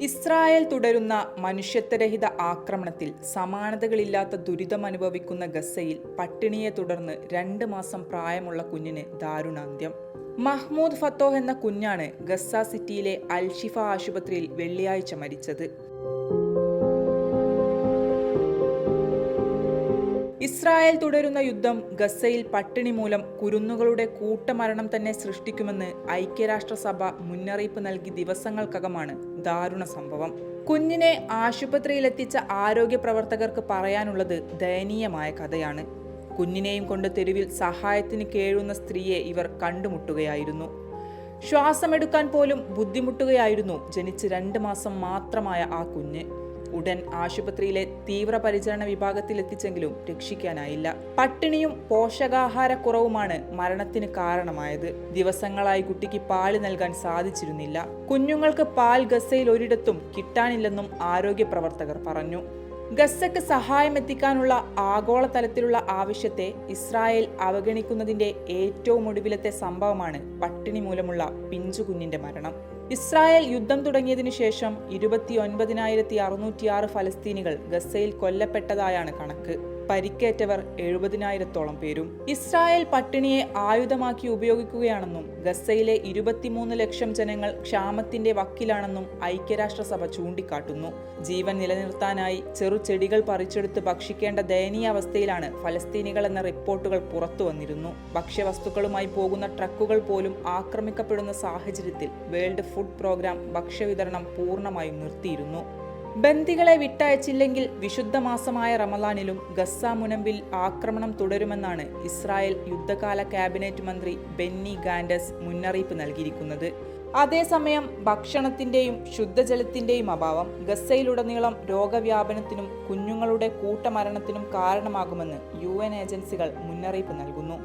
Israel തുടരുന്ന മനുഷ്യത്വരഹിത ആക്രമണത്തിൽ സമാനതകളില്ലാത്ത ദുരിതമനുഭവിക്കുന്ന ഗസയിൽ പട്ടിണിയെ തുടർന്ന് രണ്ട് മാസം പ്രായമുള്ള കുഞ്ഞിന് ദാരുണാന്ത്യം. മഹ്മൂദ് ഫത്തോഹ് എന്ന കുഞ്ഞാണ് ഗസ സിറ്റിയിലെ അൽഷിഫ ആശുപത്രിയിൽ വെള്ളിയാഴ്ച മരിച്ചത്. ഇസ്രായേൽ തുടരുന്ന യുദ്ധം ഗസയിൽ പട്ടിണി മൂലം കുരുന്നുകളുടെ കൂട്ടമരണം തന്നെ സൃഷ്ടിക്കുമെന്ന് ഐക്യരാഷ്ട്രസഭ മുന്നറിയിപ്പ് നൽകി ദിവസങ്ങൾക്കകമാണ് ദാരുണ സംഭവം. കുഞ്ഞിനെ ആശുപത്രിയിലെത്തിച്ച ആരോഗ്യ പ്രവർത്തകർക്ക് പറയാനുള്ളത് ദയനീയമായ കഥയാണ്. കുഞ്ഞിനെയും കൊണ്ട് തെരുവിൽ സഹായത്തിന് കേഴുന്ന സ്ത്രീയെ ഇവർ കണ്ടുമുട്ടുകയായിരുന്നു. ശ്വാസമെടുക്കാൻ പോലും ബുദ്ധിമുട്ടുകയായിരുന്നു ജനിച്ച് രണ്ട് മാസം മാത്രമായ ആ കുഞ്ഞ്. ഉടൻ ആശുപത്രിയിലെ തീവ്രപരിചരണ വിഭാഗത്തിൽ എത്തിച്ചെങ്കിലും രക്ഷിക്കാനായില്ല. പട്ടിണിയും പോഷകാഹാരക്കുറവുമാണ് മരണത്തിന് കാരണമായത്. ദിവസങ്ങളായി കുട്ടിക്ക് പാൽ നൽകാൻ സാധിച്ചിരുന്നില്ല. കുഞ്ഞുങ്ങൾക്ക് പാൽ ഗസയിൽ ഒരിടത്തും കിട്ടാനില്ലെന്നും ആരോഗ്യ പ്രവർത്തകർ പറഞ്ഞു. ഗസക്ക് സഹായം എത്തിക്കാനുള്ള ആഗോളതലത്തിലുള്ള ആവശ്യത്തെ ഇസ്രായേൽ അവഗണിക്കുന്നതിന്റെ ഏറ്റവും ഒടുവിലത്തെ സംഭവമാണ് പട്ടിണി മൂലമുള്ള പിഞ്ചുകുഞ്ഞിന്റെ മരണം. ഇസ്രായേൽ യുദ്ധം തുടങ്ങിയതിനു ശേഷം ഇരുപത്തി ഒൻപതിനായിരത്തി അറുന്നൂറ്റിയാറ് ഫലസ്തീനികൾ ഗസയിൽ കൊല്ലപ്പെട്ടതായാണ് കണക്ക്. പരിക്കേറ്റവർ എഴുപതിനായിരത്തോളം പേരും ഇസ്രായേൽ പട്ടിണിയെ ആയുധമാക്കി ഉപയോഗിക്കുകയാണെന്നും ഗസയിലെ ഇരുപത്തിമൂന്ന് ലക്ഷം ജനങ്ങൾ ക്ഷാമത്തിന്റെ വക്കിലാണെന്നും ഐക്യരാഷ്ട്രസഭ ചൂണ്ടിക്കാട്ടുന്നു. ജീവൻ നിലനിർത്താനായി ചെറുചെടികൾ പറിച്ചെടുത്ത് ഭക്ഷിക്കേണ്ട ദയനീയ അവസ്ഥയിലാണ് ഫലസ്തീനികൾ എന്ന റിപ്പോർട്ടുകൾ പുറത്തു വന്നിരുന്നു. ഭക്ഷ്യവസ്തുക്കളുമായി പോകുന്ന ട്രക്കുകൾ പോലും ആക്രമിക്കപ്പെടുന്ന സാഹചര്യത്തിൽ വേൾഡ് ഫുഡ് പ്രോഗ്രാം ഭക്ഷ്യവിതരണം പൂർണമായും നിർത്തിയിരുന്നു. ബന്ദികളെ വിട്ടയച്ചില്ലെങ്കിൽ വിശുദ്ധ മാസമായ റമലാനിലും ഗസ മുനമ്പിൽ ആക്രമണം തുടരുമെന്നാണ് ഇസ്രായേൽ യുദ്ധകാല ക്യാബിനറ്റ് മന്ത്രി ബെന്നി ഗാൻഡസ് മുന്നറിയിപ്പ് നൽകിയിരിക്കുന്നത്. അതേസമയം ഭക്ഷണത്തിന്റെയും ശുദ്ധജലത്തിന്റെയും അഭാവം ഗസയിലുടനീളം രോഗവ്യാപനത്തിനും കുഞ്ഞുങ്ങളുടെ കൂട്ടമരണത്തിനും കാരണമാകുമെന്ന് യു ഏജൻസികൾ മുന്നറിയിപ്പ് നൽകുന്നു.